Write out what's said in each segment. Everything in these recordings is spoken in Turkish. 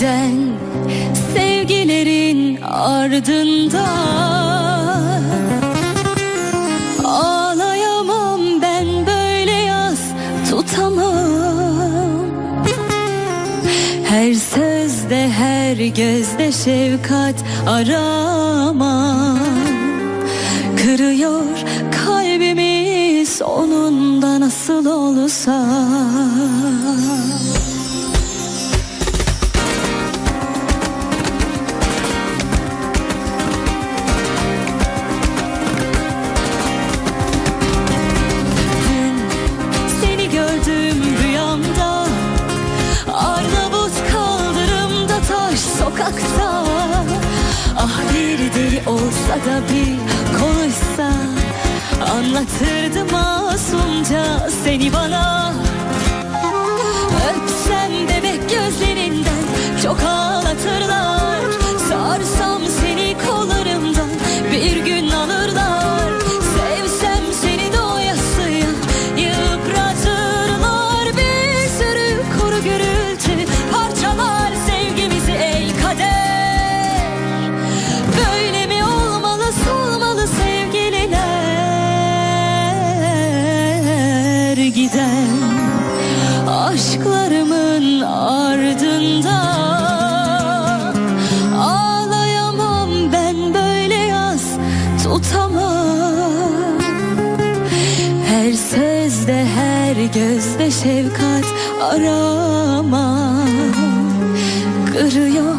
giden sevgilerin ardında. Ağlayamam ben böyle yaz tutamam. Her sözde her gözde şefkat aramam. Kırıyor kalbimi sonunda nasıl olsa sokakta Ah bir deli olsa da bir konuşsa. Anlatırdı masumca seni bana aşklarımın ardında Ağlayamam ben böyle yaz tutamam. Her sözde her gözde şefkat aramam. Kırıyor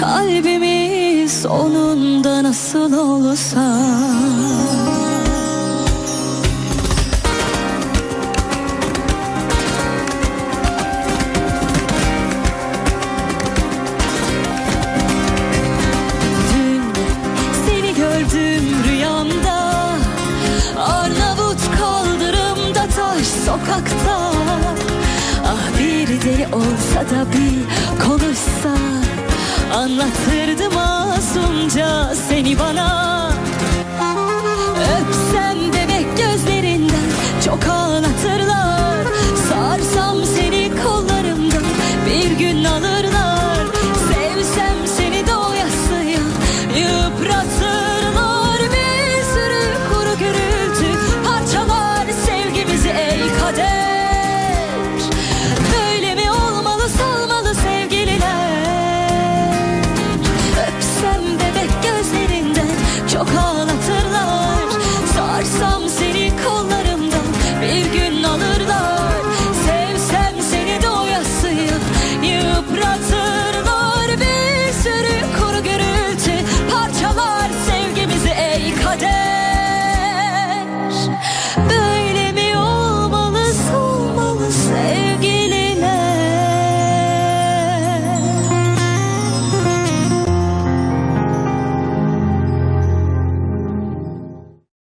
kalbimi sonunda nasıl olsa deli olsa da bir konuşsa Anlatırdı masumca seni bana